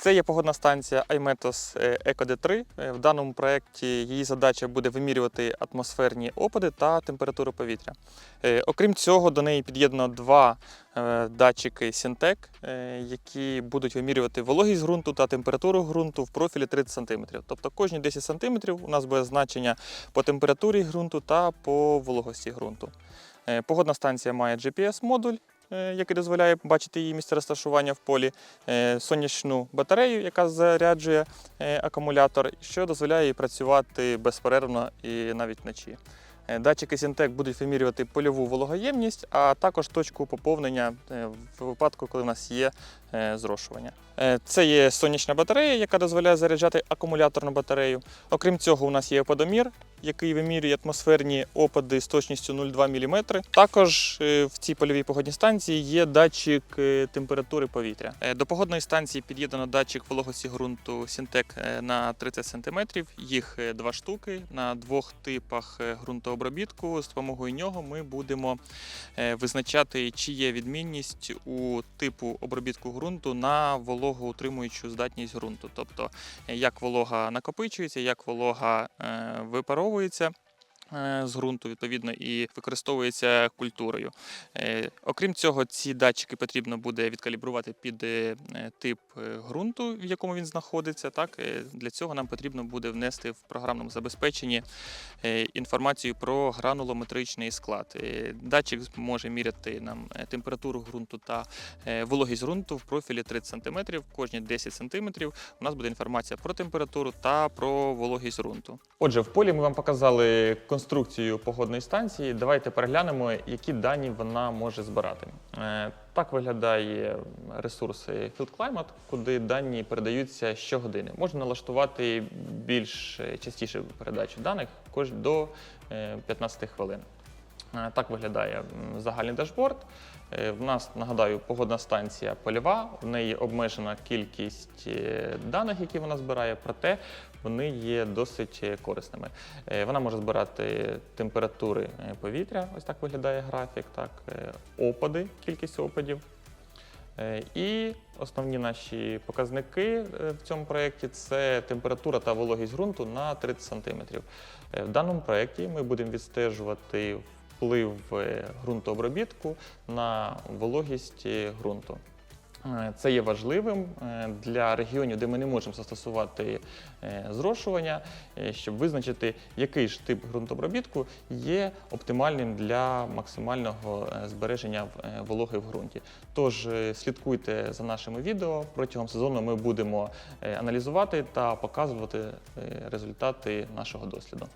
Це є погодна станція iMetos EcoD3. Е, В даному проєкті її задача буде вимірювати атмосферні опади та температуру повітря. Е, Окрім цього, до неї під'єднано два е, датчики Syntec, е, які будуть вимірювати вологість ґрунту та температуру ґрунту в профілі 30 см. Тобто кожні 10 см у нас буде значення по температурі ґрунту та по вологості ґрунту. Е, Погодна станція має GPS-модуль, е, який дозволяє бачити її місце розташування в полі, е, сонячну батарею, яка заряджує е, акумулятор, що дозволяє їй працювати безперервно і навіть вночі. Е, Датчики Syntec будуть вимірювати польову вологоємність, а також точку поповнення е, в випадку, коли в нас є е, зрошування. Е, Це є сонячна батарея, яка дозволяє заряджати акумуляторну батарею. Окрім цього, у нас є опадомір, який вимірює атмосферні опади з точністю 0,2 мм. Також е, в цій польовій погодній станції є датчик е, температури повітря. Е, До погодної станції під'єднано датчик вологості ґрунту е, на 30 см. Їх два штуки на двох типах ґрунтообробітку. З допомогою нього ми будемо визначати, чи є відмінність у типу обробітку ґрунту на вологоутримуючу здатність ґрунту, тобто як волога накопичується, як волога випаровується. Е, З ґрунту відповідно і використовується культурою. Е, Окрім цього, ці датчики потрібно буде відкалібрувати під е, е, тип е, ґрунту, в якому він знаходиться. Так Е, для цього нам потрібно буде внести в програмному забезпеченні е, інформацію про гранулометричний склад. Е, Датчик може міряти нам е, температуру ґрунту та е, вологість ґрунту в профілі 30 см. Кожні 10 см у нас буде інформація про температуру та про вологість ґрунту. Отже, в полі ми вам показали конструкцію погодної станції. Давайте переглянемо, які дані вона може збирати. Е, Так виглядає ресурс Field Climate, куди дані передаються щогодини. Можна налаштувати більш е, частіше передачу даних до е, 15 хвилин. Е, Так виглядає загальний дашборд. Е, В нас, нагадаю, погодна станція польова, в неї обмежена кількість е, даних, які вона збирає, проте вони є досить корисними. Вона може збирати температури повітря, ось так виглядає графік, так, опади, кількість опадів. І основні наші показники в цьому проєкті це температура та вологість ґрунту на 30 см. В даному проєкті ми будемо відстежувати вплив е, ґрунтообробітку на вологість ґрунту. Е, Це є важливим е, для регіонів, де ми не можемо застосувати зрошування, щоб визначити, який ж тип ґрунтообробітку є оптимальним для максимального збереження вологи в ґрунті. Тож слідкуйте за нашими відео. Протягом сезону ми будемо аналізувати та показувати результати нашого досліду.